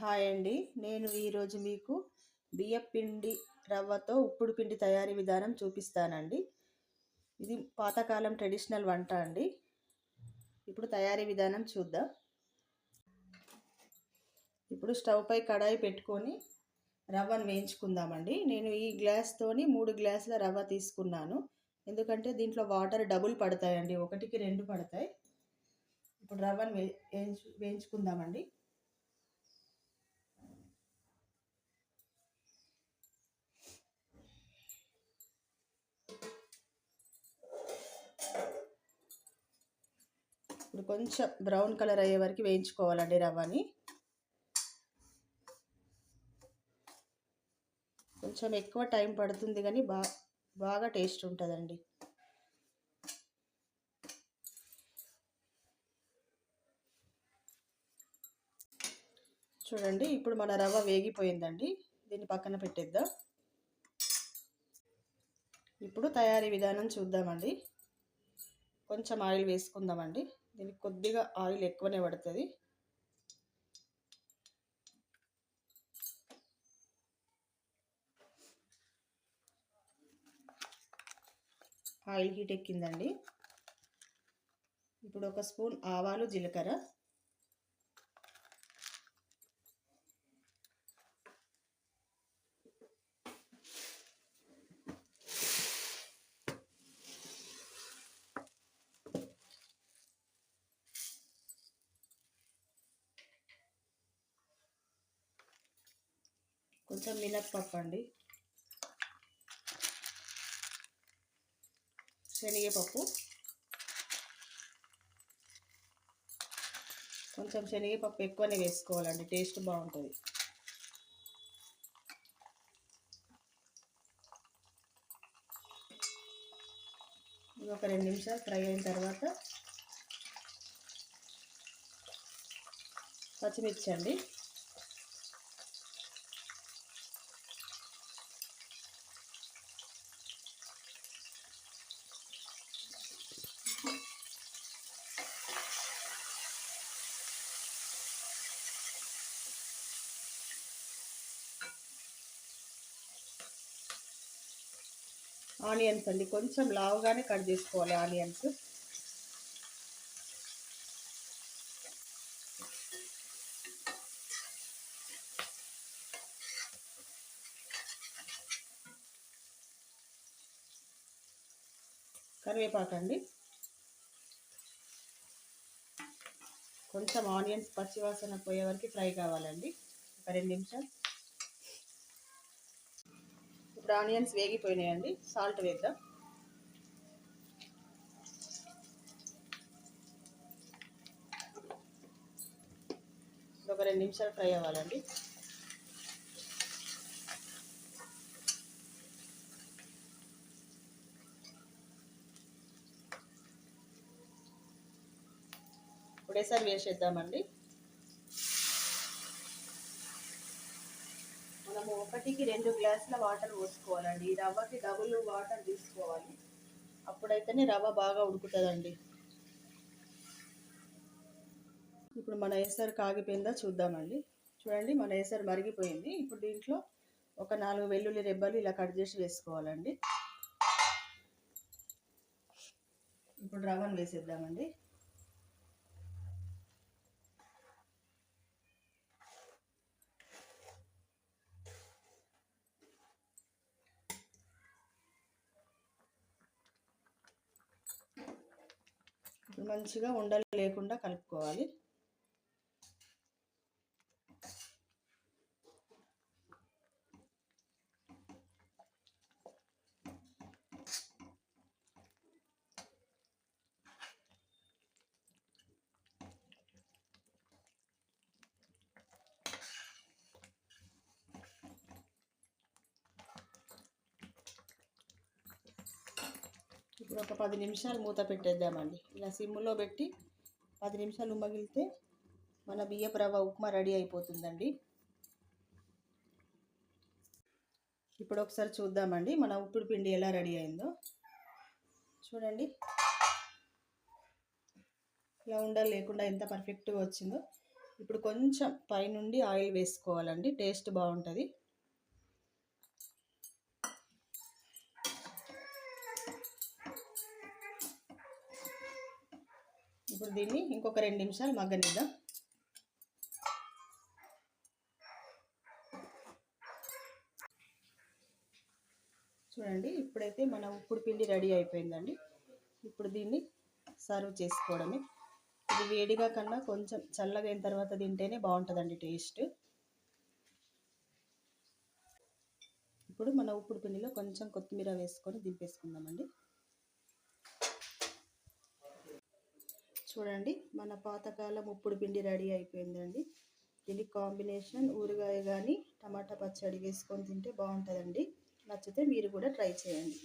Hi అండి. నేను ఈరోజు మీకు బియ్యం పిండి రవ్వతో ఉప్పుడు పిండి తయారీ విధానం చూపిస్తానండి. ఇది పాతకాలం ట్రెడిషనల్ వంట అండి. ఇప్పుడు తయారీ విధానం చూద్దాం. ఇప్పుడు స్టవ్ పై కడాయి పెట్టుకొని రవ్వను వేయించుకుందామండి. నేను ఈ గ్లాస్తోని మూడు గ్లాసుల రవ్వ తీసుకున్నాను. ఎందుకంటే దీంట్లో వాటర్ డబుల్ పడతాయండి. ఒకటికి రెండు పడతాయి. ఇప్పుడు రవ్వను వే వేయించు వేయించుకుందామండి. ఇప్పుడు కొంచెం బ్రౌన్ కలర్ అయ్యే వరకు వేయించుకోవాలండి రవ్వని. కొంచెం ఎక్కువ టైం పడుతుంది కానీ బా బాగా టేస్ట్ ఉంటుందండి. చూడండి ఇప్పుడు మన రవ్వ వేగిపోయిందండి. దీన్ని పక్కన పెట్టేద్దాం. ఇప్పుడు తయారీ విధానం చూద్దామండి. కొంచెం ఆయిల్ వేసుకుందామండి. దీనికి కొద్దిగా ఆయిల్ ఎక్కువనే పడుతుంది. ఆయిల్ హీట్ ఎక్కిందండి. ఇప్పుడు ఒక స్పూన్ ఆవాలు జీలకర్ర. కొంచెం మినప్పప్పు అండి. శనగపప్పు. కొంచెం శనగపప్పు ఎక్కువనే వేసుకోవాలండి టేస్ట్ బాగుంటుంది. ఇది ఒక రెండు నిమిషాలు ఫ్రై అయిన తర్వాత పచ్చిమిర్చి అండి. ఆనియన్స్ అండి. కొంచెం లావుగానే కట్ చేసుకోవాలి ఆనియన్స్. కరివేపాకండి కొంచెం ఆనియన్స్ పచ్చివాసన పోయే వరకు ఫ్రై కావాలండి. ఒక రెండు నిమిషాలు. ఇప్పుడు ఆనియన్స్ వేగిపోయినాయండి. సాల్ట్ వేద్దాం. ఒక రెండు నిమిషాలు ఫ్రై అవ్వాలండి. ఇప్పుడేసారి వేసేద్దామండి. మనము ఒకటికి రెండు గ్లాసుల వాటర్ పోసుకోవాలండి. ఈ రవ్వకి డబుల్ వాటర్ తీసుకోవాలి. అప్పుడైతేనే రవ్వ బాగా ఉడుకుతుందండి. ఇప్పుడు మన ఎసరు కాగిపోయిందా చూద్దామండి. చూడండి మన ఎసరు మరిగిపోయింది. ఇప్పుడు దీంట్లో ఒక నాలుగు వెల్లుల్లి రెబ్బలు ఇలా కట్ చేసి వేసుకోవాలండి. ఇప్పుడు రవ్వను వేసేద్దామండి. మంచిగా ఉండలు లేకుండా కలుపుకోవాలి. ఇప్పుడు ఒక పది నిమిషాలు మూత పెట్టేద్దామండి. ఇలా సిమ్లో పెట్టి పది నిమిషాలు ఉమ్మగిలితే మన బియ్యపు రవ్వ ఉప్మా రెడీ అయిపోతుందండి. ఇప్పుడు ఒకసారి చూద్దామండి మన ఉప్పుడు పిండి ఎలా రెడీ అయిందో. చూడండి. ఇలా ఉండలు లేకుండా ఎంత పర్ఫెక్ట్గా వచ్చిందో. ఇప్పుడు కొంచెం పైనుండి ఆయిల్ వేసుకోవాలండి టేస్ట్ బాగుంటుంది. ఇప్పుడు దీన్ని ఇంకొక రెండు నిమిషాలు మగ్గనిద్దాం. చూడండి ఇప్పుడైతే మన ఉప్పుడు పిండి రెడీ అయిపోయిందండి. ఇప్పుడు దీన్ని సర్వ్ చేసుకోవడమే. ఇది వేడిగా కన్నా కొంచెం చల్లగా అయిన తర్వాత తింటేనే బాగుంటుందండి టేస్ట్. ఇప్పుడు మన ఉప్పుడు పిండిలో కొంచెం కొత్తిమీర వేసుకొని దింపేసుకుందామండి. చూడండి మన పాతకాలం ఉప్పుడు పిండి రెడీ అయిపోయిందండి. దీనికి కాంబినేషన్ ఊరగాయ కానీ టమాటా పచ్చడి వేసుకొని తింటే బాగుంటుందండి. నచ్చితే మీరు కూడా ట్రై చేయండి.